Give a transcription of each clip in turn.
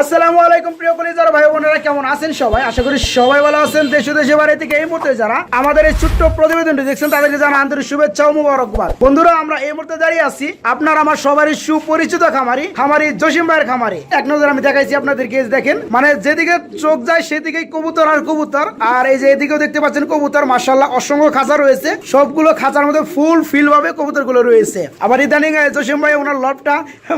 আসসালামু আলাইকুম প্রিয় কলিজার ভাই বোনেরা কেমন আছেন সবাই? আশা করি সবাই ভালো আছেন দেশ দেশে বাড়ি থেকে এই মুহূর্তে যারা আমাদের এই ছোট্ট প্রতিবেদনটি দেখছেন, তাদেরকে জানা আন্তরিক শুভেচ্ছা ও মুবারকবাদ। বন্ধুরা, আমরা এই মুহূর্তে দাঁড়িয়ে আছি আপনার, আমার সবারই সুপরিচিত খামারি খামারি জসিম ভাইয়ের খামারি। এক নজর আমি দেখাইছি আপনাদেরকে এই দেখেন। মানে যেদিকে চোখ যায়, সেদিকেই কবুতর আর কবুতর। আর এই যে এদিকেও দেখতে পাচ্ছেন কবুতর মার্শাল্লাহ অসংখ্য খাঁচা রয়েছে। সবগুলো খাঁচার মধ্যে ফুল ফিল ভাবে কবুতরগুলো রয়েছে। আবার ইদানিং জসিম ভাই ওনার লবটা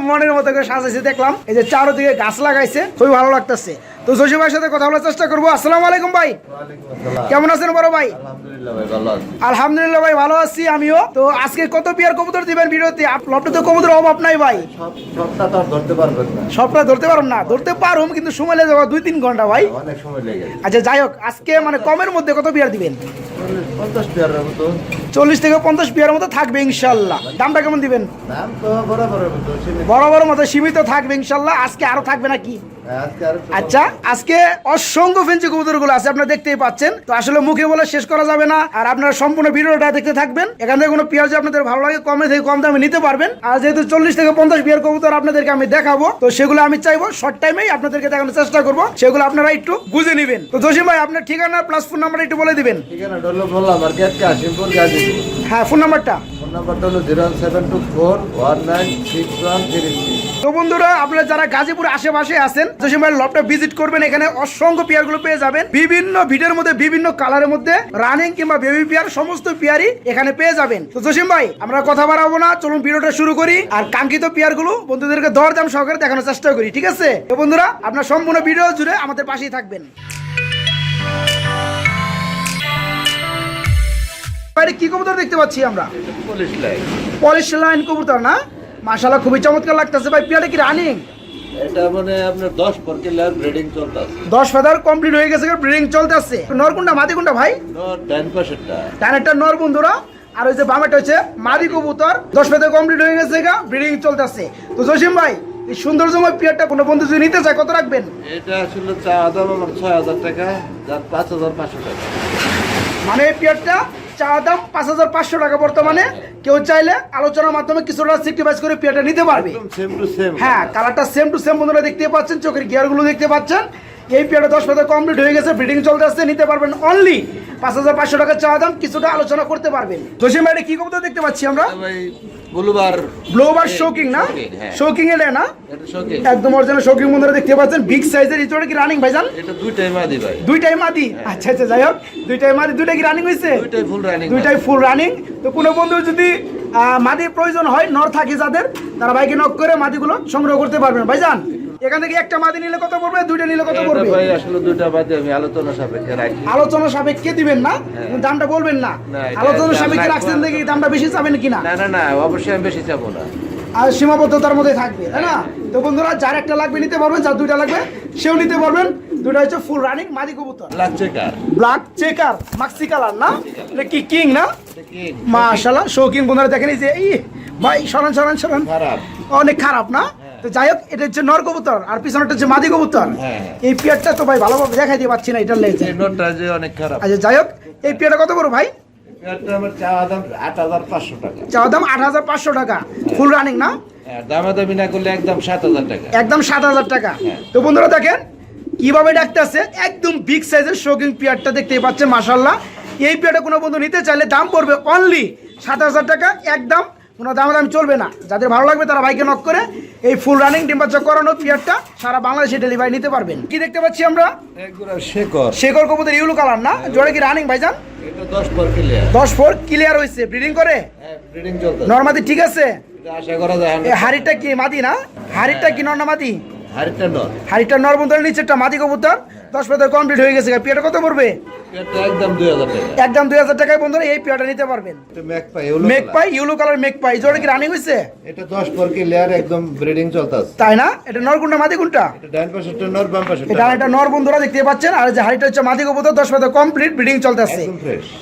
মনের মতো করে সাজাইছে, দেখলাম। এই যে চারোদিকে গাছ লাগাইছে। খুবই ভালো লাগতেছে। তো জসিম ভাইয়ের সাথে কথা বলার চেষ্টা করব। আসসালামু আলাইকুম ভাই। কেমন আছেন বড় ভাই? আলহামদুলিল্লাহ ভাই ভালো আছি। আমিও। তো আজকে কত পিয়ার কবুতর দিবেন ভিডিওতে লবটা তো কবুতর অভাব নাই ভাই। সবটা ধরতে পারবেন না। ধরতে পারুম কিন্তু সময় লেগে যাবে দুই তিন ঘণ্টা ভাই। অনেক সময় লেগে যায় আচ্ছা যাই হোক আজকে মানে কমের মধ্যে কত পিয়ার দিবেন? চল্লিশ থেকে পঞ্চাশ পিয়ার মতো থাকবে ইনশাল্লাহ। দামটা কেমন দিবেন। বড় বড় মতো সীমিত। থাকবে ইনশাল্লাহ। আজকে আরও থাকবে নাকি? হ্যাঁ, আচ্ছা। আজকে অসংখ্য ফেন্সি কবুতরগুলো আছে আপনারা দেখতেই পাচ্ছেন। তো আসলে মুখে বলে শেষ করা যাবে না আর আপনারা সম্পূর্ণ ভিডিওটা দেখতে থাকবেন। এখান থেকে কোনো পেঁয়াজ আপনাদের ভালো লাগে কমে থেকে কম দামে নিতে পারবেন। আর যেহেতু চল্লিশ থেকে পঞ্চাশ বিয়ার কবুতর আপনাদেরকে আমি দেখাবো তো সেগুলো আমি চাইব শর্ট টাইমেই আপনাদেরকে দেখানোর চেষ্টা করব। সেগুলো আপনারা একটু বুঝে নেবেন। তো জসিম ভাই আপনার ঠিকানা প্লাস ফোন নাম্বার একটু বলে দিবেন। হ্যাঁ ফোন নাম্বারটা ফোন নাম্বারটা হলো zero seven two four one nine six one three তো বন্ধুরা আপনারা যারা গাজীপুর আশেপাশে আছেন জসিম ভাইয়ের লবটা ভিজিট করবেন এখানে অসংখ্য পেয়ারগুলো পেয়ে যাবেন। বিভিন্ন ভিডের মধ্যে বিভিন্ন কালারের মধ্যে রানিং কিংবা বেবি পেয়ার সমস্ত পেয়ারই এখানে পেয়ে যাবেন। তো জসিম ভাই আমরা কথা বাড়াবো না চলুন ভিডিওটা শুরু করি। আর কাঙ্ক্ষিত পেয়ারগুলো বন্ধুদেরকে দর দাম সহকারে দেখানোর চেষ্টা করি ঠিক আছে? তো বন্ধুরা আপনার সম্পূর্ণ ভিডিও জুড়ে আমাদের পাশেই থাকবেন। বাইরে কি কবুতর দেখতে পাচ্ছি আমরা? পুলিশ লাইন পলিশ লাইন কবুতর না? মাশাআল্লাহ খুবই চমৎকার লাগতেছে ভাই পেয়ারটা কি রানিং এটা মানে আপনার দশ পর কিলার ব্রিডিং চলতেছে। দশ ফেদার কমপ্লিট হয়ে গেছে ব্রিডিং চলতেছে। নরকুন্ডা মাদি কোনটা ভাই? ডাইন পাশেরটা। ডানেরটা নর বন্ধুরা আর ওই যে বামেটা হচ্ছে মাদি কবুতর। দশ ফেদার কমপ্লিট হয়ে গেছে গা ব্রিডিং চলতেছে। তো জসিম ভাই এই সৌন্দর্যময় পিয়ারটা কোনো বন্ধু যদি নিতে চায় কত রাখবেন? এটা আসলে চা দাম আমার ছয় হাজার টাকা যার পাঁচ হাজার পাঁচশো টাকা। মানে এই পিয়ারটা চা দাম পাঁচ হাজার পাঁচশো টাকা বর্তমানে। কেউ চাইলে আলোচনার মাধ্যমে কিছুটা সিক্রিফাইস করে পেয়েটা নিতে পারবে। হ্যাঁ কালারটা সেম টু সেম বন্ধুরা দেখতে পাচ্ছেন চোখের গিয়ারগুলো দেখতে পাচ্ছেন। এই পেয়ারটা দশ পাতা কমপ্লিট হয়ে গেছে ব্রিডিং চলতে আসছে নিতে পারবেন অনলি পাঁচ হাজার পাঁচশো টাকা চাওয়া দাম কিছুটা আলোচনা করতে পারবেন। জসিম ভাই কি কবুতর দেখতে পাচ্ছি আমরা? ভাই বুলুবার শোকিং না? হ্যাঁ। শোকিং এটা না একদম অরিজিনাল শোকিং বন্ধুরা দেখতে পাচ্ছেন। বিগ সাইজের কি রানিং ভাইজান? এটা দুইটাই মাদি ভাই। দুইটাই মাদি? আচ্ছা আচ্ছা যাই হোক। দুইটাই মাদি দুইটা কি রানিং দুইটাই ফুল রানিং দুইটাই ফুল রানিং তো কোনো বন্ধু যদি মাদির প্রয়োজন হয় নর থাকে যাদের তারা বাইকে নক করে মাদিগুলো সংগ্রহ করতে পারবেন। ভাইজান এখান থেকে একটা মাদি নিলে কত পড়বে দুইটা নিলে কত পড়বে? ভাই আসলে দুইটা বাদে আমি আলোচনা সাপেক্ষে রাখি। আলোচনা সাপেক্ষে দিবেন না? দামটা বলবেন না। আলোচনা সাপেক্ষে রাখছেন। দেখি দামটা বেশি চাবেন কিনা। না না না অবশ্যই আমি বেশি চাবো না। আর সীমাবদ্ধতার মধ্যে থাকবে তাই না? তো বন্ধুরা যার একটা লাগবে নিতে পারবেন যার দুইটা লাগবে সেও নিতে পারবেন। দুইটা হচ্ছে ফুল রানিং মাদি কবুতর। লাগছে কার ব্ল্যাক চেকার মাক্সি কালার না? এটা কি কিং না? মাশাআল্লাহ শৌকিন বন্ধুরা দেখেন এই যে এই ভাই সরান সরান সরান। খারাপ। অনেক খারাপ না? তো যাই হোক এটা হচ্ছে নর কবুতর আর পিছনেটা হচ্ছে মাদি কবুতর। হ্যাঁ। এই পিয়ারটা তো ভাই ভালোভাবে দেখাই দিয়ে পাচ্ছি না এটার এই নোটটা যে অনেক খারাপ। আচ্ছা যাই হোক এই পিয়ারটা কত বড় ভাই? এটা চাওয়া দাম আট হাজার পাঁচশো টাকা। ফুল রানিং না? দামাদামি না করলে একদম সাত হাজার টাকা। একদম সাত হাজার টাকা। হ্যাঁ। তো বন্ধুরা দেখেন কীভাবে ডাকতে একদম বিগ সাইজের শোকিং পিয়ারটা দেখতেই পাচ্ছেন মাসাল্লাহ এই পিয়ারটা কোনো বন্ধু নিতে চাইলে দাম পড়বে অনলি সাত হাজার টাকা একদম কোনো দাম দাম চলবে না। যাদের ভালো লাগবে তারা বাইকে নক করে এই ফুল রানিং টেম্পারেচার করানো পিয়ারটা সারা বাংলাদেশে ডেলিভারি নিতে পারবেন। কি দেখতে পাচ্ছি আমরা? শেখর। শেখর কবুতর ইউলো কালার না? জোরে কি রানিং ভাইজান? দশ ফোর ক্লিয়ার হয়েছে। ব্রিডিং করে? হ্যাঁ নর্মাদি ঠিক আছে? হাড়িটা কি মাদি না? হাড়িটা কি নর্মাদি? না মাদি হাড়িটা নর। মাদি কবুতর দশ পাতা কমপ্লিট হয়ে গেছে পিয়াটা কত পড়বে? একদম দুই হাজার টাকায় বন্ধুরা এই পিয়াটা নিতে পারবেন। ইউলো কালার মেক পাই জোরে কি রানিং হয়েছে এটা দশ পর ক্লিয়ার একদম ব্রিডিং চলতেছে তাই না? এটা নর কোনটা মাদি কোনটা? এটা পাশেরটা নর বাম পাশেরটা এটা একটা নর বন্ধুরা দেখতে পাচ্ছেন। আর যে হাড়িটা হচ্ছে মাদি কবুতর দশ পাতা কমপ্লিট ব্রিডিং চলতেছে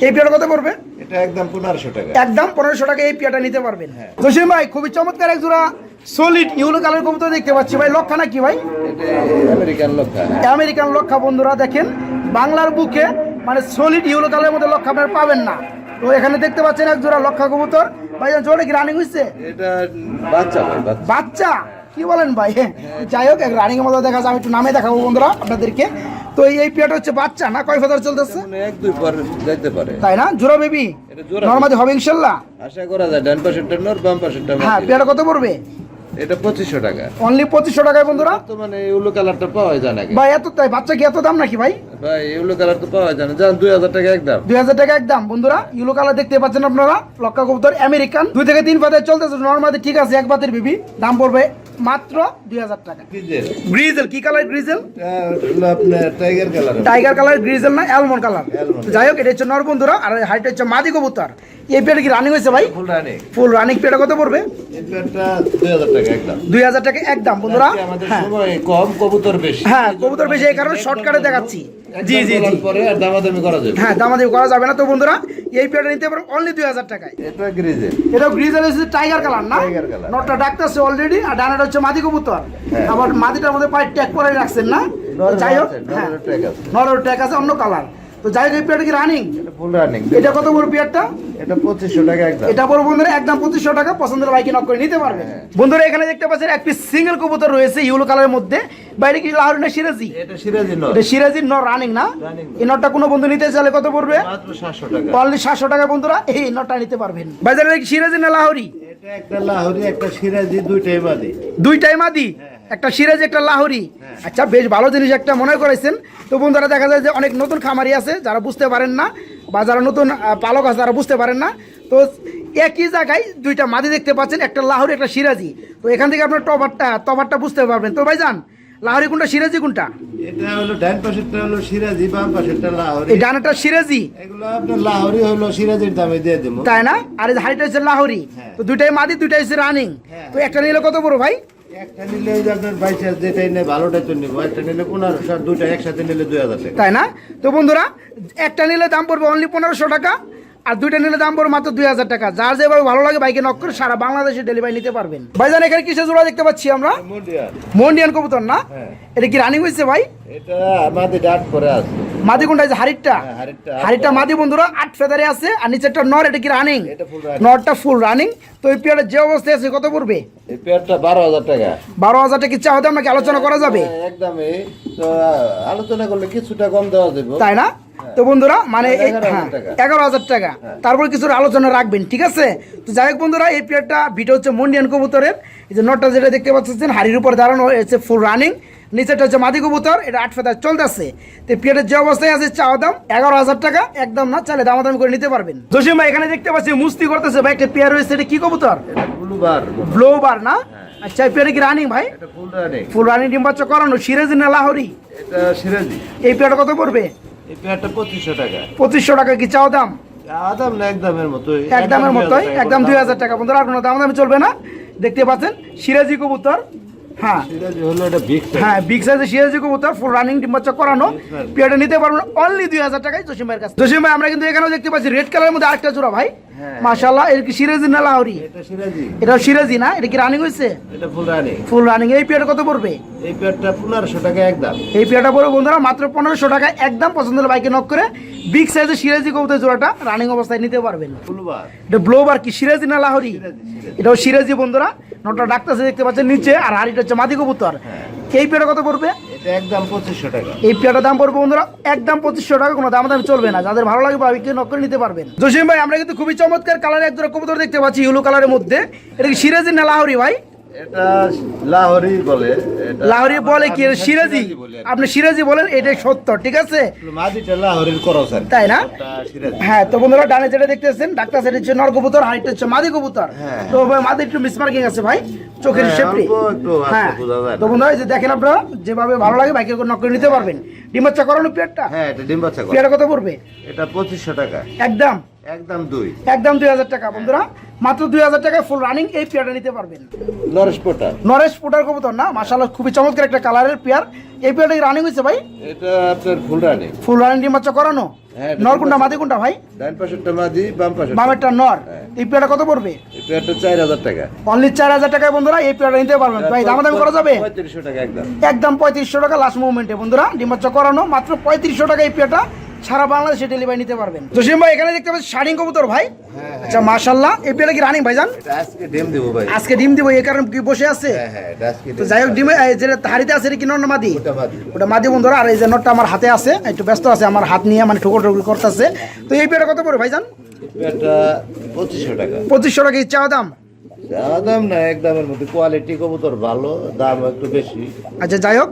এই পিয়াটা কত পড়বে? এটা একদম পনেরোশো টাকা। একদম পনেরোশো টাকা এই পিয়াটা নিতে পারবেন। হ্যাঁ। জসিম ভাই খুবই চমৎকার এক জোড়া সলিড ইউলো কালার কবুতর দেখতে পাচ্ছি ভাই। লক্ষা নাকি ভাই? আমেরিকান লোক আমেরিকান লক্ষা বন্ধুরা দেখেন বাংলার বুকে মানে সলিড ইউলো কালারের মধ্যে লক্ষা আপনারা পাবেন না। তো এখানে দেখতে পাচ্ছেন এক জোড়া লক্ষা কবুতর। ভাই জোরে কি রানিং এটা বাচ্চা বাচ্চা। বাচ্চা? কি বলেন ভাই? যাই হোক রানিং এর মধ্যে দেখা যায় আমি একটু নামে দেখাবো বন্ধুরা আপনাদেরকে। তো এই পেয়ারটা হচ্ছে বাচ্চা না? কয় ফেদার চলতেছে? এক দুই পর যাইতে পারে। তাই না? জোড়া বেবি নর্মাদি হবে ইনশাল্লাহ? আশা করা যায় ডান পাশেরটা নর বাম পাশেরটা হ্যাঁ। পেয়ারটা কত পড়বে? এটা পঁচিশশো টাকা। অনলি পঁচিশশো টাকায় বন্ধুরা? তো মানে ইউলো কালারটা পাওয়া যায় নাকি? ভাই এত তাই বাচ্চা কি এত দাম নাকি ভাই? ভাই ইউলো কালার তো পাওয়া যায় না। যান দুই হাজার টাকা একদম দুই হাজার টাকা একদম বন্ধুরা ইউলো কালার দেখতে পাচ্ছেন আপনারা? লক্কা কবুতর আমেরিকান দুই থেকে তিন পাতে চলতেছে। নর্মাদি ঠিক আছে এক পাতের বিবি দাম পড়বে মাত্র দুই হাজার টাকা। গ্রিজেল কি colour grizzle tiger colour tiger colour grizzle না অ্যালমন্ড কালার যাই হোক এটা হচ্ছে নর বন্ধুরা আর হাইট হচ্ছে মাদি কবুতর। এই পেয়ারটা কি রানিং হয়েছে ভাই? ফুল রানি ফুল রানিং পেয়ারটা কত পড়বে? দুই হাজার টাকা একদম। দুই হাজার টাকা একদম বন্ধুরা। হ্যাঁ। কম কবুতর বেশি। হ্যাঁ কবুতর বেশি এই কারণে শর্টকাটে দেখাচ্ছি। জি জি জি। পরে আর দামাদামি করা যাবে হ্যাঁ দামাদামি করা যাবে না। তো বন্ধুরা এই পেয়ারটা নিতে পারেন অনলি টাকায়। এটা গ্রিজেল এটা গ্রিজেল হচ্ছে টাইগার কালার না। নটটা ডাকতেছে অলরেডি আর ডানাটা হচ্ছে মাদি কবুতর। হ্যাঁ। আবার মাদিটার মধ্যে পায়ে ট্যাগ করে রাখছেন না? যাই হোক হ্যাঁ। ট্যাগ আছে। নরের ট্যাগ আছে অন্য কালার তো যাই হোক এই পেয়ারটা কি রানিং ফুল রানিং এটা কত বড় পেয়ারটা? এটা পঁচিশশো টাকা একদম। এটা বড় বন্ধুরা একদম পঁচিশশো টাকা পছন্দের বাইকে নক করে নিতে পারবে। হ্যাঁ। বন্ধুরা এখানে দেখতে পাচ্ছেন এক পিস সিঙ্গেল কবুতর রয়েছে ইউলো কালারের মধ্যে। বাইরে কি লাহোরি না সিরাজি? এটা সিরাজি এটা সিরাজির নর রানিং না? এই নটটা কোনো বন্ধু নিতে চাইলে কত পড়বে? মাত্র সাতশো টাকা। অনলি সাতশো টাকা বন্ধুরা এই নটটা নিতে পারবেন। বাজারে কি সিরাজি না লাহোরি? এটা একটা লাহোরি একটা সিরাজি দুইটাই বাদে। দুইটাই মাদি? একটা সিরাজ একটা লাহোরি। আচ্ছা বেশ ভালো জিনিস একটা মনে করেছেন। তো বন্ধুরা দেখা যায় যে অনেক নতুন খামারি আছে যারা বুঝতে পারেন না বা যারা নতুন পালক আছে যারা বুঝতে পারেন না। তো একই জায়গায় দুইটা মাদি দেখতে পাচ্ছেন একটা লাহোরি একটা সিরাজি। তো এখান থেকে আপনার টপারটা তফারটা বুঝতে পারবেন। তো ভাইজান লাহোরি কোনটা সিরাজি কোনটা? এটা হলো ডান পাশেরটা হলো সিরাজি বাম পাশেরটা লাহোরি। এই ডানাটা সিরাজি? এগুলো আপনার লাহোরি হলো সিরাজির দামে দিয়ে দেবো। তাই না? আর এই হাড়িটা হচ্ছে লাহোরি। হ্যাঁ। তো দুইটাই মাদি দুইটাই হচ্ছে রানিং হ্যাঁ। তো একটা নিলে কত বড় ভাই? একটা নিলে ওই যে আপনার বাইশ যেটাই নেই ভালোটাই তো নিবো। একটা নিলে পনেরোশো আর দুইটা একসাথে নিলে দুই হাজার টাকা। তাই না? তো বন্ধুরা একটা নিলে দাম পড়বে অনলি পনেরোশো টাকা আর দুইটা নিলে দাম পড়বে মাত্র দুই হাজার টাকা। যার যেভাবে ভালো লাগে বাইকে নক করে সারা বাংলাদেশে ডেলিভারি নিতে পারবেন। ভাইজান এখানে কিসের জোড়া দেখতে পাচ্ছি আমরা? মন্ডিয়ান কবুতর না? হ্যাঁ। এটা কি রানিং হয়েছে ভাই? এটা আমাদের ডাট করে আছে। মাদি কোনটা আছে হাড়িটা হ্যাঁ, হাড়িটা। হাড়িটা। মাদি বন্ধুরা আট ফেদারে আছে আর নিচেরটা নর এটা কি রানিং। নরটা ফুল রানিং তো এই যে অবস্থায় আছে কত পড়বে? এই পেয়ারটা বারো হাজার টাকা। বারো হাজার টাকা ইচ্ছা হতে আলোচনা করা যাবে? হ্যাঁ, একদমই। তো আলোচনা করলে কিছুটা কম দেওয়া যাবে। তাই না? তো বন্ধুরা মানে এগারো হাজার হ্যাঁ, টাকা। হাজার টাকা। তারপর কিছু আলোচনা রাখবেন ঠিক আছে? তো যাই হোক বন্ধুরা এই পেয়ারটা ভিডিও হচ্ছে মন্ডিয়ান কবুতরের। এই যে নটটা যেটা দেখতে পাচ্ছেন হাড়ির উপর দাঁড়ানো হয়েছে ফুল রানিং নিচেটা হচ্ছে মাদি কবুতর এটা আট ফেদার চলতেছে। তো পেয়ারের যে অবস্থায় আছে চাওয়া দাম এগারো হাজার টাকা একদম না চালে দামাদামি করে নিতে পারবেন। জসিম ভাই এখানে দেখতে পাচ্ছি মুস্তি করতেছে ভাই একটা পেয়ার রয়েছে এটা কি কবুতর? এটা ব্লুবার। ব্লো বার না আচ্ছা পেয়ারে কি রানিং ভাই? ফুল রানিং ডিম বাচ্চা করানো সিরাজি না লাহরি? এই পেয়ারটা কত পড়বে? এই পেয়ারটা পঁচিশশো টাকা। পঁচিশশো টাকা কি চাও দাম? না একদমের মতো একদমের মতোই একদম দুই হাজার টাকা। বন্ধুরা আর কোনো দাম দামি চলবে না। দেখতে পাচ্ছেন সিরাজি কবুতর। হ্যাঁ। হ্যাঁ বিগ সাইজের সিরাজি কবুতর ফুল রানিং বাচ্চা করানো পেয়ারটা নিতে পারবেন অনলি দুই হাজার টাকায় জসিম ভাইয়ের কাছে জসিম ভাই আমরা কিন্তু এখানেও দেখতে পাচ্ছি রেড কালারের মধ্যে আরেকটা জোড়া ভাই। হ্যাঁ। মাশাল্লাহ এর কি সিরাজি না লাহরি? এটা সিরাজি। না? এটা কি রানিং এটা ফুল রানিং ফুল রানিং এই পেয়ারটা কত পড়বে? এই পেয়ারটা পনেরোশো টাকা একদম এই পেয়ারটা পড়বে বন্ধুরা মাত্র পনেরোশো টাকা একদম পছন্দের বাইকে নক করে বিগ সাইজের সিরাজি কবুতর জোড়াটা রানিং অবস্থায় নিতে পারবেন। ব্লুবার এটা ব্লোবার কি? সিরাজি না লাহরি? এটাও সিরাজি বন্ধুরা। নটা ডাক্তার দেখতে পাচ্ছেন নিচে আর হাড়িটা হচ্ছে মাদি কবুতর। এই পেয়ারটা কত পড়বে? এটা একদম পঁচিশশো টাকা। এই পেয়ারটার দাম পড়বে বন্ধুরা একদম পঁচিশশো টাকা কোনো দাম দাম চলবে না। যাদের ভালো লাগে বা বিক্রি নক করে নিতে পারবেন। জসিম ভাই আমরা কিন্তু খুবই চমৎকার কালারের এক জোড়া কবুতর দেখতে পাচ্ছি ইউলো কালারের মধ্যে। এটা কি সিরাজি না লাহরি ভাই? এটা লাহোরি বলে লাহরি বলে কি? সিরাজি বলি। আর কি। আপনি সিরাজি বলেন এটাই সত্য ঠিক আছে? মাদিটা লাহোরির করস তাই না? হ্যাঁ তো বন্ধুরা ডানে যেটা দেখতেছেন ডাক্তার সেটা হচ্ছে নর কবুতর হাইটটা হচ্ছে মাদি কবুতর। হ্যাঁ। তো ভাই মাদি একটু মিসমার্কিং আছে ভাই। চোখের হ্যাঁ, শেপটি হ্যাঁ। যায় তো বন্ধুরা এই যে দেখেন আপনারা যেভাবে ভালো লাগে বাইকের করে নক করে নিতে পারবেন। ডিমাচ্চা করানো পেয়ারটা হ্যাঁ এটা ডিম বাচ্চা করে। পেয়ারটা কত পড়বে? এটা পঁচিশশো টাকা। একদম। একদম দুই। একদম দুই হাজার টাকা বন্ধুরা। মাত্র দুই হাজার টাকায় ফুল রানিং এই পেয়ারটা নিতে পারবেন। নরেশ পোটা নরেশ পুটার কবুতর না? মাসাল্লাহ খুবই চমৎকার একটা কালারের পেয়ার। এই পেয়ারটা রানিং হয়েছে ভাই? এটা আপনার ফুল রানি ফুল রানিং ডিমাচ্চা করানো? হ্যাঁ, নর কোনটা মাদি কোনটা ভাই? ডান পাশেরটা মাদি বাম বামেরটা নর। হ্যাঁ। এই পেয়ারটা কত পড়বে? একটা চার হাজার টাকা। অনলি চার হাজার টাকায় বন্ধুরা এই পেয়ারটা নিতে পারবেন। ভাই দামাদামি করা যাবে? পঁয়ত্রিশশো টাকা একদম। একদম পঁয়ত্রিশশো টাকা লাস্ট মুভমেন্টে বন্ধুরা। ডিমাচ্চা করানো মাত্র পঁয়ত্রিশশো টাকা এই পেয়ারটা। সারা বাংলাদেশে ডেলিভারি নিতে পারবেন। জসিম ভাই এখানে দেখতে পাচ্ছি শাড়িং কবুতর ভাই। হ্যাঁ, আচ্ছা মাশাল্লাহ এই পেয়ারা কি রানিং ভাইজান? আজকে ডিম দেবো ভাই। আজকে ডিম দিব এই কারণে কি বসে আছে? হ্যাঁ হ্যাঁ আজকে তো যাই হোক ডিমে এই যেটা হাড়িতে আছে কি নর মাদি? ওটা মাদি। বন্ধুরা আর এই যে নটটা আমার হাতে আছে একটু ব্যস্ত আছে আমার হাত নিয়ে মানে ঠুকর ঠুকর করতেছে। তো এই পেয়ারা কত পড়ে ভাইজান? পঁচিশশো টাকা। পঁচিশশো টাকা চাওয়া দাম? দাম না একদমের মধ্যে। কোয়ালিটি কবুতর ভালো দাম একটু বেশি। আচ্ছা যাই হোক।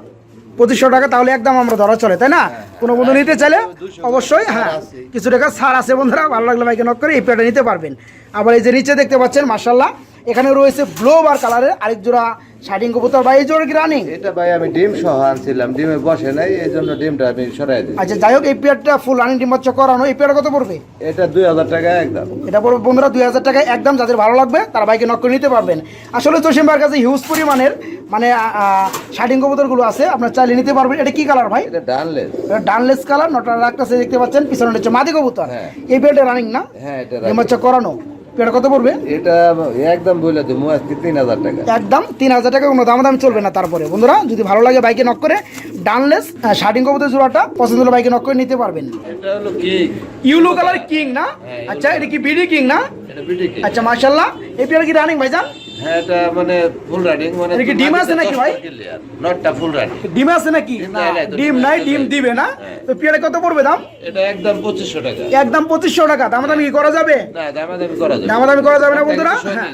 পঁচিশশো টাকা তাহলে একদম আমরা ধরা চলে তাই না? কোনো বন্ধু নিতে চাইলে অবশ্যই হ্যাঁ। কিছু টাকা ছাড় আছে বন্ধুরা ভালো লাগলে ভাইকে নক করে এই পেয়ারটা নিতে পারবেন। আবার এই যে নিচে দেখতে পাচ্ছেন মার্শাল্লাহ এখানে রয়েছে ব্লো বার কালারের আরেক জোড়া শার্টিং কবুতর। বা এই জোড়া কি রানিং এটা ভাই আমি ডিম সহ আনছিলাম ডিমে বসে নাই এই জন্য ডিমটা আমি সরাই দিই। আচ্ছা যাই হোক এই পেয়ারটা ফুল রানিং ডিম বাচ্চা করানো। এই পেয়ারটা কত পড়বে? এটা দুই হাজার টাকা একদম। এটা পড়বে বন্ধুরা দুই হাজার টাকায় একদম যাদের ভালো লাগবে তারা বাইকে নক করে নিতে পারবেন। আসলে জসিমবার কাছে হিউজ পরিমাণের মানে শার্টিং কবুতরগুলো আছে আপনার চাইলে নিতে পারবেন। এটা কি কালার ভাই? এটা ডানলেস। এটা ডানলেস কালার নটা রাখতেছে দেখতে পাচ্ছেন পিছনে হচ্ছে মাদি কবুতর। হ্যাঁ। এই পেয়ারটা রানিং না? হ্যাঁ এটা ডিম বাচ্চা করানো। পেয়ারটা কত পড়বে? এটা একদম বলে দেবো আজকে তিন হাজার টাকা। একদম তিন হাজার টাকা কোনো দাম দাম চলবে না তারপরে। বন্ধুরা যদি ভালো লাগে বাইকে নক করে ডানলেস শার্টিং কবুতর জোড়াটা পছন্দ হলে বাইকে নক করে নিতে পারবেন। এটা হলো কি ইউলো কালার কিং না? হ্যাঁ, আচ্ছা এটা কি বিডি কিং না? আচ্ছা মার্শাল্লাহ এই পেয়ার কি রানিং ভাইজান? হ্যাঁ এটা মানে ফুল রানিং মানে এটা কি ডিম আছে নাকি ভাই? নটটা ফুল রানিং ডিম আছে নাকি? ডিম নাই, ডিম। দিবে না। হ্যাঁ। তো পেয়ারে কত পড়বে দাম? এটা একদম পঁচিশশো টাকা। একদম পঁচিশশো টাকা। দাম দামি কি করা যাবে? না দামাদামি করা যাবে দামাদামি করা যাবে না বন্ধুরা? হ্যাঁ।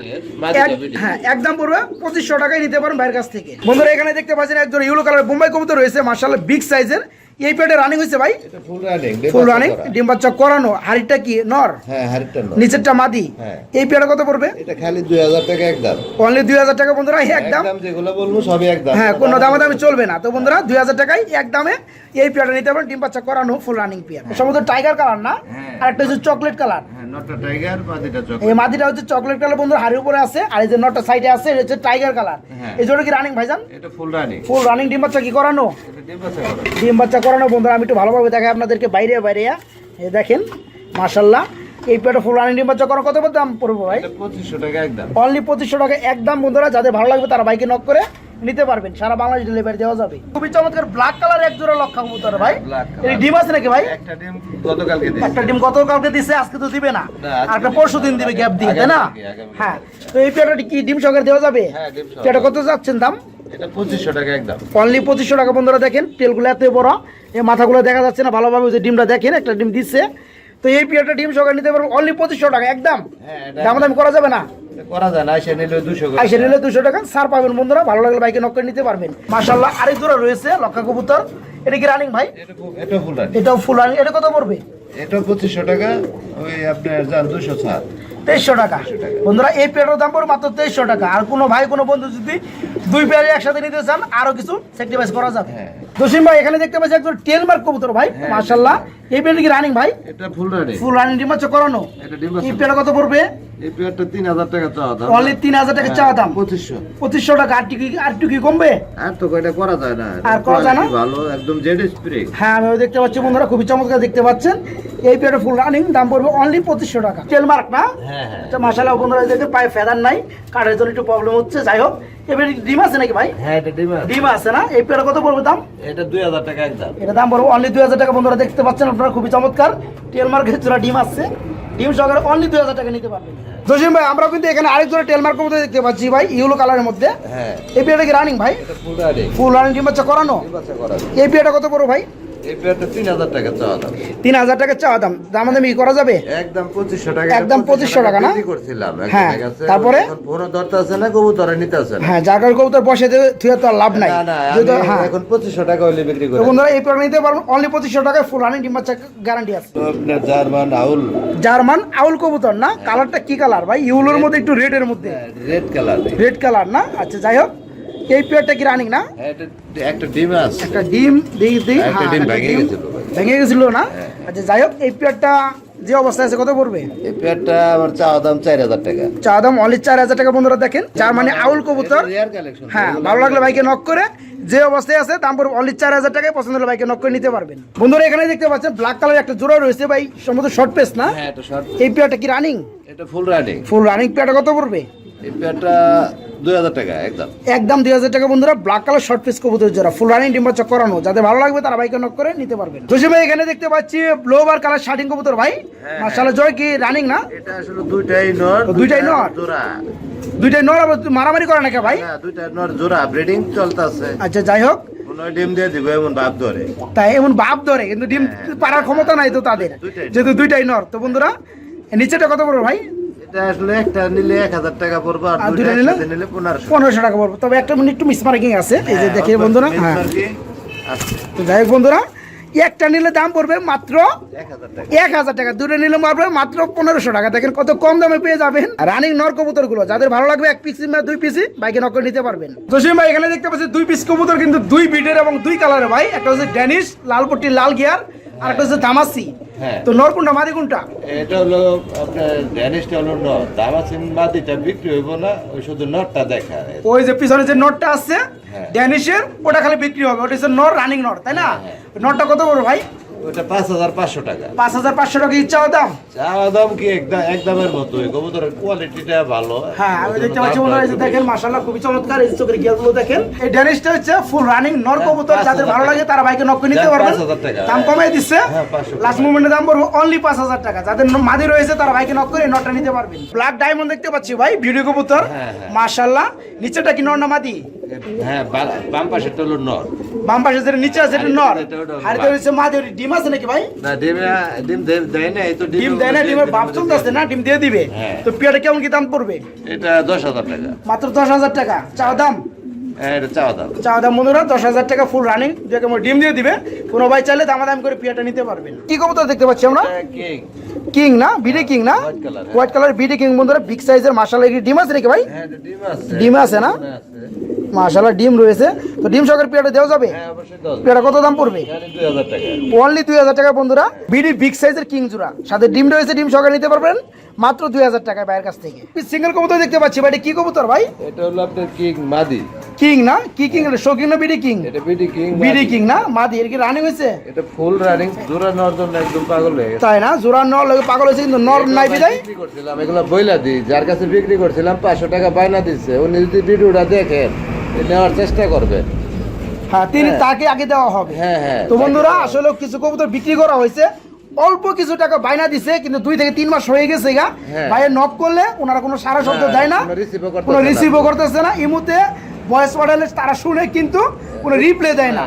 হ্যাঁ একদম পড়বে পঁচিশশো টাকায় নিতে পারেন বাইরের কাছ থেকে। বন্ধুরা এখানে দেখতে পাচ্ছেন একজন ইউলো কালার বোম্বাই কবুতর রয়েছে মার্শাল বিগ সাইজের এই পেটে রানিং হয়েছে ভাই? এটা ফুল রানিং ফুল রানিং ডিম বাচ্চা করানো হাড়িটা কি নর? হ্যাঁ হারিটা নয় নিচেরটা মাদি? হ্যাঁ। এই পেয়ারা কত পড়বে? এটা খালি দুই হাজার টাকা একদম অনলি দুই হাজার টাকা বন্ধুরা একদম একদম যেগুলো বলব সবই একদম হ্যাঁ কোনো দামে দামে চলবে না। তো বন্ধুরা দুই হাজার টাকায় এক দামে এই পেয়ারটা নিতে পারেন ডিম বাচ্চা করানো ফুল রানিং পেয়ার। সম্ভবত টাইগার কালার না? হ্যাঁ। আর একটা হচ্ছে চকলেট কালার হ্যাঁ নটটা টাইগার মাদিটা চক এই মাটিটা হচ্ছে চকলেট কালার বন্ধুরা হাড়ির উপরে আছে। আর এই যে নটটা সাইডে আছে এটা হচ্ছে টাইগার কালার হ্যাঁ। এই জন্য কি রানিং ভাইজান? এটা ফুল রানিং ফুল রানিং ডিম বাচ্চা কি করানো? ডিম বাচ্চা ডিম বাচ্চা করানো বন্ধুরা আমি একটু ভালোভাবে দেখাই আপনাদেরকে বাইরে বাইরে এই দেখেন মাশাল্লাহ এই পেয়ারটা ফুল রানিং বাচ্চা করানো কত দাম পড়ব ভাই? পঁচিশশো টাকা একদম অনলি পঁচিশশো টাকা একদম বন্ধুরা যাদের ভালো লাগবে তারা বাইকে নক করে নিতে পারবেন। সারা বাংলাদেশ ডেলিভারি দেওয়া যাবে। খুবই চমৎকার ব্ল্যাক কালার এক জোড়া লক্ষা কবুতর ভাই। এই ডিম আছে নাকি ভাই? একটা ডিম গতকালকে দিয়েছি। একটা ডিম গত কালকে দিছে আজকে তো দিবে না। আর একটা পরশু দিন দিবে গ্যাপ দিয়ে তাই না? হ্যাঁ তো এই পেয়ারটা কি ডিম সহকারে দেওয়া যাবে? হ্যাঁ, ডিম সহ। পেয়ারটা কত যাচ্ছেন দাম? এটা পঁচিশশো টাকা একদম। অনলি পঁচিশশো টাকা বন্ধুরা দেখেন তেলগুলো এত বড় এই মাথাগুলো দেখা যাচ্ছে না ভালোভাবে যে ডিমটা দেখেন একটা ডিম দিচ্ছে। তো এই পেয়ারটা ডিম সহকারে নিতে পারব অনলি পঁচিশশো টাকা একদম। হ্যাঁ দাম করা যাবে না? করা যায় না এসে নিলে দুশো করে। নিলে দুশো টাকা ছাড় পাবেন বন্ধুরা ভালো লাগলে বাইকে নক করে নিতে পারবেন। মার্শাল্লাহ আরেক জোড়া রয়েছে লক্ষা কবুতর। এটা কি রানিং ভাই? এটা ফুল- রানিং এটা কত পড়বে? এটা পঁচিশশো টাকা ওই আপনার যান দুশো ছাড়। তেইশশো টাকা। বন্ধুরা, এই পেয়ারের দাম পড়বে মাত্র তেইশশো টাকা। আর কোনো ভাই, কোনো বন্ধু যদি দুই পেয়ারে একসাথে নিতে চান, আরও কিছু স্যাক্রিফাইস করা যাবে। হ্যাঁ। জসিম ভাই এখানে দেখতে পাচ্ছি একজন টেল মার্ক কবুতর ভাই মার্শাল্লাহ এই পেয়ারটা কি রানিং ভাই? এটা ফুল রানিং ফুল রানিং ডিম হচ্ছে করানো? এটা ডিম এই পেয়ারটা কত পড়বে? এই পেয়ারটা তিন হাজার টাকা চাওয়া দাম। অনলি তিন হাজার টাকা চাওয়া দাম। পঁচিশশো। পঁচিশশো টাকা আর কি আর কি কমবে? আর তো কয়টা করা যায় না আর করা যায় না? ভালো একদম জেড স্প্রে হ্যাঁ আমি দেখতে পাচ্ছি বন্ধুরা খুবই চমৎকার দেখতে পাচ্ছেন। এই পেয়ারটা ফুল রানিং দাম পড়বে অনলি পঁচিশশো টাকা। টেল মার্ক না? হ্যাঁ হ্যাঁ। মাসাল্লাহ বন্ধুরা দেখতে পায়ে ফেদার নাই কাঠের জন্য একটু প্রবলেম হচ্ছে। যাই হোক এবার ডিম আছে নাকি ভাই? হ্যাঁ এটা ডিম আছে। ডিম আছে না? এই পেয়ারা কত পড়বে দাম? এটা দুই হাজার টাকা একদম এটা দাম পড়বে অনলি দুই হাজার টাকা। বন্ধুরা দেখতে পাচ্ছেন আপনারা খুবই চমৎকার। টেল মার্কের জোড়া ডিম আছে। ডিম সহকারে অনলি দুই হাজার টাকা নিতে পারবেন। জসিম ভাই আমরা কিন্তু এখানে আরেক জোড়া টেল মার্কের মধ্যে দেখতে পাচ্ছি ভাই ইউলো কালারের মধ্যে। হ্যাঁ। এই পেয়ারটা কি রানিং ভাই? ফুল রানিং ফুল রানিং ডিম বাচ্চা করানো। এই পেয়ারটা কত পড়বে ভাই? এই পেয়ারটা তিন হাজার টাকা চাওয়া দাম। তিন হাজার টাকা চাওয়া দাম। দাম দামি করা যাবে? একদম পঁচিশশো টাকা একদম 2500 টাকা না? করছিলাম হ্যাঁ, তারপরে? এখন ধরতে আছে না কবুতরে নিতে আছে হ্যাঁ যার কবুতর বসে দিয়ে থুয়ে তো লাভ নাই। না না যেহেতু আমি হ্যাঁ। এখন পঁচিশশো টাকা হইলে বিক্রি তো বন্ধুরা এই প্রোডাক্ট নিতে পারবেন অনলি পঁচিশশো টাকায় ফুল রানিং ডিম গ্যারান্টি আছে। German owl. জার্মান আউল কবুতর না? কালারটা কি কালার ভাই ইউলোর মধ্যে একটু রেড এর মধ্যে। রেড কালার রেড কালার না? আচ্ছা যাই হোক। এই পেয়ারটা কি রানিং না? একটা ডিম আছে। একটা ডিম দিই দিই একটা হ্যাঁ, ডিম ভেঙে গেছিল ভেঙে গেছিল না? আচ্ছা যাই হোক এই পেয়ারটা যে অবস্থায় আছে কত পড়বে? এই পেয়ারটা আমার চাওয়া দাম চার হাজার টাকা। চা দাম অনলি চার হাজার টাকা বন্ধুরা দেখেন। জার্মানি আউল কবুতর। হ্যাঁ ভালো লাগলে বাইকে নক করে যে অবস্থায় আছে দাম পড়বে অনলি চার হাজার টাকায় পছন্দ হলে বাইকে নক করে নিতে পারবেন। বন্ধুরা এখানে দেখতে পাচ্ছেন ব্ল্যাক কালার একটা জোড়া রয়েছে ভাই সম্ভবত শর্ট পেস না? হ্যাঁ এই পেয়ারটা কি রানিং এটা ফুল রানিং ফুল রানিং পেয়ারটা কত পড়বে? এই পেয়ারটা দুই হাজার টাকা একদম। একদম দুই হাজার টাকা বন্ধুরা ব্ল্যাক কালার শর্ট পিস কবুতর ফুল রানিং ডিম্বা চক করানো। যাদের ভালো লাগবে তারা বাইকে নক করে নিতে পারবেন। জসিম ভাই এখানে দেখতে পাচ্ছি কালার শার্টিং কবুতর ভাই। মার্শাল্লাহ জয় কি রানিং না? এটা আসলে দুইটাই নর দুইটাই নর? জোড়া। দুইটাই নর আবার মারামারি করে নাকি ভাই? হ্যাঁ দুইটা নর জোড়া ব্রিডিং চলতেছে। আচ্ছা যাই হোক। ডিম দিয়ে দিব এমন ভাব ধরে। তাই এমন বাপ ধরে কিন্তু ডিম পারার ক্ষমতা নাই তো তাদের যেহেতু দুইটাই নর। তো বন্ধুরা নিচেটা কত পড়বে ভাই? আসলে একটা নিলে এক হাজার টাকা পড়ব আর নিলে? পনেরোশো টাকা। পড়বে। তবে একটা মিনিট একটু মিসমার্কিং আছে। এই যে দেখে বন্ধুরা হ্যাঁ। তো যাই হোক বন্ধুরা একটা নিলে দাম পড়বে মাত্র এক হাজার টাকা। এক হাজার টাকা। দুটো নিলে মারবে মাত্র পনেরোশো টাকা। দেখেন কত কম দামে পেয়ে যাবেন রানিং নর কবুতরগুলো যাদের ভালো লাগবে এক পিস বা দুই পিসি বাইকে নক নিতে পারবেন। জসিম ভাই এখানে দেখতে পাচ্ছি দুই পিস কবুতর কিন্তু দুই বিটের এবং দুই কালারের ভাই একটা হচ্ছে ড্যানিশ লাল পট্টি লাল গিয়ার আর একটা হচ্ছে তামাসি হ্যাঁ। তো নর কোনটা মাদি কোনটা? এটা হলো আপনার ড্যানিশটা হলো নর। দামাসিন মাদিটা বিক্রি হইব না ওই শুধু নরটা দেখা ওই যে পিছনে যে নটটা আছে হ্যাঁ। ড্যানিশের ওটা খালি বিক্রি হবে। ওটা হচ্ছে নর রানিং নর তাই না? নরটা নটটা কত বড় ভাই? ওটা পাঁচ হাজার পাঁচশো টাকা। পাঁচ হাজার পাঁচশো টাকা ইচ্ছা দাম চাওয়া দাম কি একদম একদমের মতো কবুতরের কোয়ালিটিটা ভালো। হ্যাঁ আমি দেখতে পাচ্ছি বন্ধুরা এই দেখেন মাশাআল্লাহ খুবই চমৎকার এই চোখের গিয়াগুলো দেখেন। এই ড্যানিশটা হচ্ছে ফুল রানিং নর হ্যাঁ, কবুতর যাদের ভালো লাগে তারা বাইকে নক নিতে হ্যাঁ, পারবেন। পাঁচ হাজার টাকা। দাম কমে দিচ্ছে। লাস্ট মুভমেন্টের দাম পড়বে অনলি পাঁচ হাজার টাকা। যাদের মাদি রয়েছে তারা বাইকে নক করে নটটা নিতে পারবেন। ব্ল্যাক ডায়মন্ড দেখতে পাচ্ছি ভাই ভিডিও কবুতর। নিচেটা কি নর না মাদি? হ্যাঁ বাম হলো নর। বাম পাশে যেটা নিচে আছে এটা নর। আর এটা হচ্ছে মাদি ডিম আছে নাকি ভাই? না ডিম ডিম দেয় না এই তো ডিম দেয় না ডিমের চলতেছে না ডিম দিয়ে দিবে? হ্যাঁ। তো পেয়াটা কেমন কি দাম পড়বে? এটা দশ হাজার টাকা। মাত্র দশ হাজার টাকা। দাম? হ্যাঁ চাওয়া দাম। চাওয়া দাম বন্ধুরা দশ হাজার টাকা ফুল রানিং ডিম দিয়ে দিবে। কোনো ভাই চাইলে দামাদাম করে পিয়াটা নিতে পারবেন কি কবুতর দেখতে পাচ্ছি আমরা? কিং না? বিডি কিং না? হ্যাঁ। হোয়াইট কালার বিডি কিং বন্ধুরা বিগ সাইজের কি ডিম আছে নাকি ভাই? হ্যাঁ ডিম আছে। না। মাশাআল্লাহ ডিম রয়েছে। তো ডিম সকের পিয়াটা দেওয়া যাবে? হ্যাঁ পিয়াটা কত দাম পড়বে? অনলি দুই হাজার টাকা। বন্ধুরা। বিডি বিগ সাইজের কিং জোড়া সাথে ডিম রয়েছে ডিম সহকারে নিতে পারবেন। মাত্র দুই হাজার টাকায় ভাইয়ের কাছ থেকে। সিঙ্গেল কবুতর দেখতে পাচ্ছি ভাই কি কবুতর ভাই? এটা হলো আপনার কিং মাদি। কিং না? কি কিং এটা? শৌকিং না বিডি কিং? এটা বিডি কিং বিডি কিং না? মাদি এর কি রানিং হয়েছে? এটা ফুল রানিং জোড়া নেওয়ার জন্য একদম পাগল হয়ে গেছে। তাই না? জোড়া নর লাগে পাগল হয়েছে কিন্তু নর নাই বিদায়। বিক্রি করছিলাম এগুলো বইলা দিই। যার কাছে বিক্রি করছিলাম পাঁচশো টাকা বায়না দিচ্ছে উনি যদি ভিডিওটা দেখেন নেওয়ার চেষ্টা করবেন হ্যাঁ তিনি হ্যাঁ। তাকে আগে দেওয়া হবে। হ্যাঁ হ্যাঁ তো বন্ধুরা আসলে কিছু কবুতর বিক্রি করা হয়েছে। অল্প কিছু টাকা বাইনা দিছে কিন্তু দুই থেকে তিন মাস হয়ে গেছে গা। হ্যাঁ। ভাইয়ের নক করলে ওনারা কোনো সারা শব্দ হ্যাঁ, দেয় না কোনো। রিসিভও করতেছে না। এই মুহূর্তে ভয়েস মডেলে তারা শুনে কিন্তু কোনো রিপ্লে দেয় না।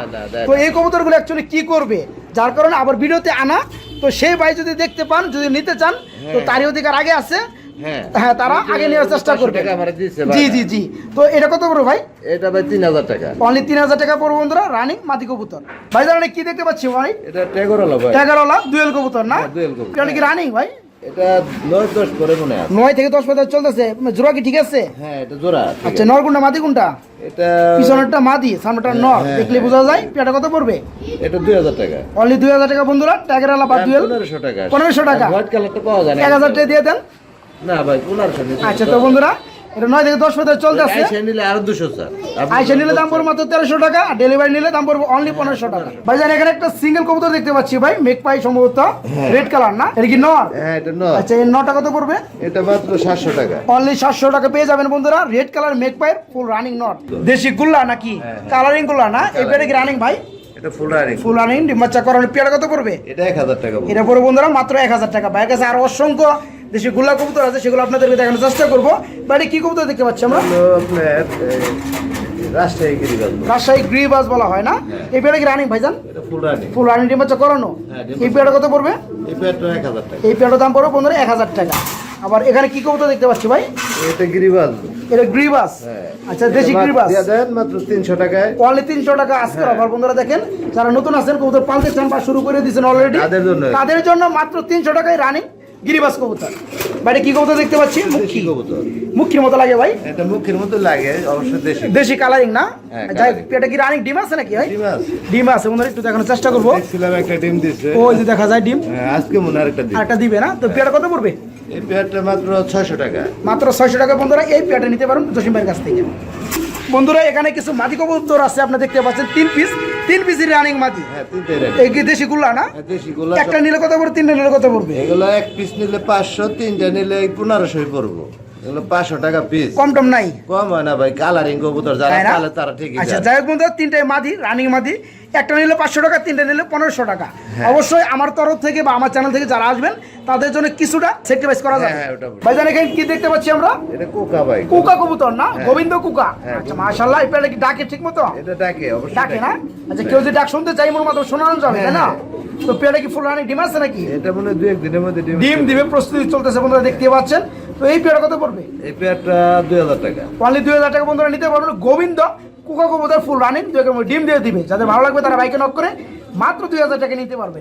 তো। এই কবুতরগুলো অ্যাকচুয়ালি কি করবে? যার কারণে আবার ভিডিওতে আনা। তো সেই ভাই যদি দেখতে পান যদি নিতে চান তো তারই অধিকার আগে আছে। হ্যাঁ। হ্যাঁ তারা আগে নেওয়ার চেষ্টা করবে। টাকা আমার দিচ্ছে জি জি জি। তো এটা কত বড় ভাই? এটা ভাই তিন হাজার টাকা। অনলি তিন হাজার টাকা পড়ব বন্ধুরা রানিং মাদি কবুতর। ভাই জানেন কি দেখতে পাচ্ছি ভাই এটা টেগর ভাই। এগারোলা দুয়েল কবুতর না? হ্যাঁ, দুয়েল কবুতর। এটা কি রানিং ভাই? এটা নয় দশ করে মনে আছে নয় থেকে দশ পর্যন্ত চলতেছে। জোড়া কি ঠিক আছে? হ্যাঁ এটা জোড়া আচ্ছা। নর কোনটা মাদি কোনটা এটা পিছনেরটা মাদি সামনেটা নর। হ্যাঁ, দেখলে হ্যাঁ। বোঝা যায় পেটা কত পড়বে? এটা দুই হাজার টাকা। অনলি দুই হাজার টাকা বন্ধুরা বা দুয়েল। পনেরোশো টাকা। পনেরোশো টাকা। হোয়াইট কালারটা পাওয়া যায় এক হাজার টাকা দিয়ে দেন। না ভাই পনেরোশো আচ্ছা তো বন্ধুরা এটা নয় থেকে দশ আইসা নিলে আরও দুশো স্যার। আইসা নিলে দাম পড়বে মাত্র তেরোশো টাকা আর ডেলিভারি নিলে দাম পড়বে অনলি পনেরোশো টাকা। ভাই জান এখানে একটা সিঙ্গেল কবুতর দেখতে পাচ্ছি ভাই মেক পাই সম্ভবত। রেড কালার না? এটা কি নর? হ্যাঁ এটা আচ্ছা এই নটা কত পড়বে? এটা মাত্র সাতশো টাকা। অনলি সাতশো টাকা পেয়ে যাবেন বন্ধুরা রেড কালার মেক পায়ের ফুল রানিং নট দেশি গুল্লা নাকি? কালারিং গুল্লা না? পেটে কি রানিং ভাই? এটা ফুল রানিং ফুল রানিং ডিম্বাচ্চা করানো পেয়ারা কত পড়বে? এটা এক হাজার টাকা এটা পড়বে বন্ধুরা মাত্র এক হাজার টাকা। ভাইয়ের কাছে আরও অসংখ্য দেশি গোলা কবুতর আছে সেগুলো আপনাদেরকে দেখানোর চেষ্টা করব। বাড়ি কি কবুতর দেখতে পাচ্ছি আমরা? এই, রাজশাহী গ্রিবাস বলা। হয় না? এই পেয়ারা কি রানিং ভাইজান? এটা ফুল রানিং করানো? হ্যাঁ, এই পেয়ারা কত পড়বে? এই পেয়ারটার দাম পড়বে বন্ধুরা এক হাজার টাকা। আবার এখানে কি কবুতর দেখতে পাচ্ছি ভাই? এটা গিরিবাজ। এটা গ্রিবাস হ্যাঁ। আচ্ছা দেশি গ্রিবাস দেন মাত্র তিনশো টাকায়। অনলি টাকা। অফার বন্ধুরা দেখেন যারা নতুন আছেন কবুতর পালতে চান বা শুরু করে দিয়েছেন অলরেডি তাদের জন্য। তাদের জন্য মাত্র তিনশো টাকায় রানিং গিরিবাস কবুতর। বাইরে কি কবুতর দেখতে পাচ্ছি? মুখী। কবুতর। মুখির মতো লাগে ভাই? এটা মুখের মতো লাগে অবশ্যই দেশি। দেশি কালারিং না? হ্যাঁ, যাই। এটা কি রানিং ডিম আছে নাকি ভাই? ডিম আছে। ডিম আছে বন্ধুরা একটু দেখানোর চেষ্টা করব। দেখছিলাম একটা ডিম দিচ্ছে ওই যে দেখা যায় ডিম। হ্যাঁ, আজকে মনে আর একটা ডিম আরেকটা দিবে না? তো পেয়ারটা কত পড়বে? এই পেয়ারটা মাত্র ছয়শো টাকা। মাত্র ছয়শো টাকা বন্ধুরা এই পেয়ারটা নিতে পারেন জসিম ভাইয়ের কাছ থেকে। বন্ধুরা এখানে কিছু মাদি কবুতর আছে আপনি দেখতে পাচ্ছেন তিন পিস তিন পিস রানিং মাটি। হ্যাঁ এই কি দেশি গুলা না? দেশি গুলা একটা নিলে কত পড়বে তিনটা নিলে কত পড়বে? এগুলো এক পিস নিলে পাঁচশো তিনটা নিলে পনেরোশোই পড়ব। এগুলো পাঁচশো টাকা পিস কম টম নাই। কম না ভাই কালারিং কবুতর যারা তাই না? পালে তারা আচ্ছা যাই হোক বন্ধুরা তিনটে মাদি রানিং মাদি। একটা নিলে পাঁচশো টাকা তিনটে নিলে পনেরোশো টাকা। হ্যাঁ। অবশ্যই আমার তরফ থেকে বা আমার চ্যানেল থেকে যারা আসবেন তাদের জন্য কিছুটা সেক্রিফাইস করা যাবে। হ্যাঁ, হ্যাঁ, এখানে কি দেখতে পাচ্ছি আমরা? এটা কোকা ভাই। কুকা কবুতর না। গোবিন্দ কুকা? আচ্ছা মাশাআল্লাহ কি ডাকে ঠিক মতো? এটা ডাকে অবশ্যই ডাকে না? আচ্ছা কেউ যদি ডাক শুনতে চাই মোর মাত্র শোনানো যাবে তাই না? তো পেয়ারটা কি ফুল রানিং ডিম আছে নাকি? এটা মনে মধ্যে ডিম ডিম দিবে প্রস্তুতি চলতেছে বন্ধুরা দেখতে পাচ্ছেন। তো এই পেয়ারটা কত পড়বে? এই পেয়ারটা দুই হাজার টাকা। অনলি দুই হাজার টাকা বন্ধুরা নিতে পারবেন গোবিন্দ কুকা কবুতর ফুল রানিং ডিম দিয়ে দিবে। যাদের ভালো লাগবে তারা বাইকে নক করে মাত্র দুই হাজার টাকা নিতে পারবে।